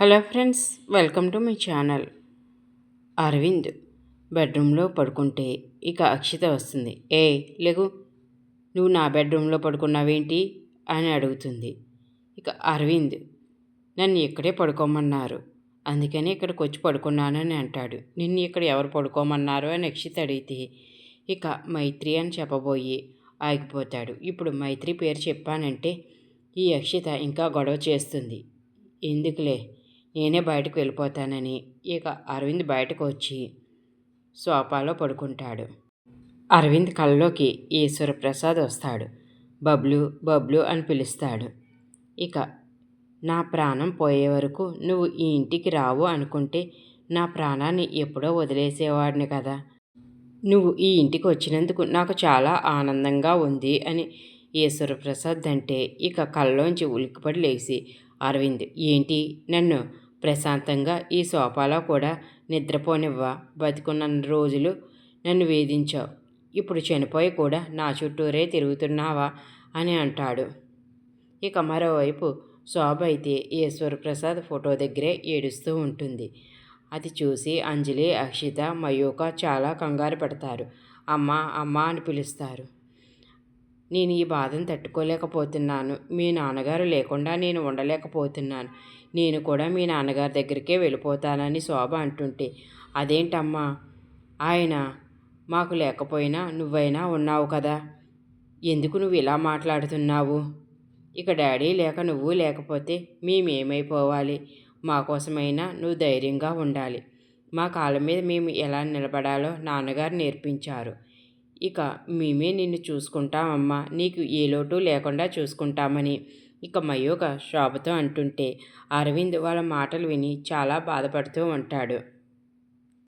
Hello friends welcome to my channel. Aravind బెడ్రూమ్లో పడుకుంటే ఇక అక్షిత వస్తుంది. ఏ లేగు నువ్వు నా బెడ్రూమ్లో పడుకున్నావేంటి? అని అడుగుతుంది. ఇక అరవింద్ నన్ను ఇక్కడే పడుకోమన్నారు. అందుకని ఇక్కడికి వచ్చి పడుకున్నానని అంటాడు. నిన్ను ఇక్కడ ఎవరు పడుకోమన్నారు అని అక్షిత అడిగితే ఇక మైత్రి అని చెప్పబోయి ఆగిపోతాడు. ఇప్పుడు మైత్రి పేరు చెప్పానంటే ఈ అక్షిత ఇంకా గొడవ చేస్తుంది. ఎందుకులే? నేనే బయటకు వెళ్ళిపోతానని ఇక అరవింద్ బయటకు వచ్చి సోఫాలో పడుకుంటాడు. అరవింద్ కళ్ళలోకి ఈశ్వరప్రసాద్ వస్తాడు. బబ్లు బబ్లు అని పిలుస్తాడు. ఇక నా ప్రాణం పోయే వరకు నువ్వు ఈ ఇంటికి రావు అనుకుంటే నా ప్రాణాన్ని ఎప్పుడో వదిలేసేవాడిని కదా. నువ్వు ఈ ఇంటికి వచ్చినందుకు నాకు చాలా ఆనందంగా ఉంది అని ఈశ్వరప్రసాద్ అంటే ఇక కళ్ళలోంచి ఉలిక్కిపడి లేచి అరవింద్ ఏంటి? నన్ను ప్రశాంతంగా ఈ సోఫాలో కూడా నిద్రపోనివ్వ బతికున్న రోజులు నన్ను వేధించావు. ఇప్పుడు చనిపోయి కూడా నా చుట్టూరే తిరుగుతున్నావా అని అంటాడు. ఇక మరోవైపు శోభ అయితే ఈశ్వరప్రసాద్ ఫోటో దగ్గరే ఏడుస్తూ ఉంటుంది. అది చూసి అంజలి అక్షిత మయూక చాలా కంగారు పడతారు. అమ్మ అమ్మ అని పిలుస్తారు. నేను ఈ బాధను తట్టుకోలేకపోతున్నాను. మీ నాన్నగారు లేకుండా నేను ఉండలేకపోతున్నాను. నేను కూడా మీ నాన్నగారి దగ్గరికే వెళ్ళిపోతానని శోభ అంటుంటే అదేంటమ్మా? ఆయన మాకు లేకపోయినా నువ్వైనా ఉన్నావు కదా. ఎందుకు నువ్వు ఇలా మాట్లాడుతున్నావు? ఇక డాడీ లేక నువ్వు లేకపోతే మేమేమైపోవాలి? మా కోసమైనా నువ్వు ధైర్యంగా ఉండాలి. మా కాళ్ళ మీద మేము ఎలా నిలబడాలో నాన్నగారు నేర్పించారు. ఇక మేమే నిన్ను చూసుకుంటామమ్మా నీకు ఏ లోటు లేకుండా చూసుకుంటామని. ఇక మయూక శోభతో అంటుంటే అరవింద్ వాళ్ళ మాటలు విని చాలా బాధపడుతూ ఉంటాడు.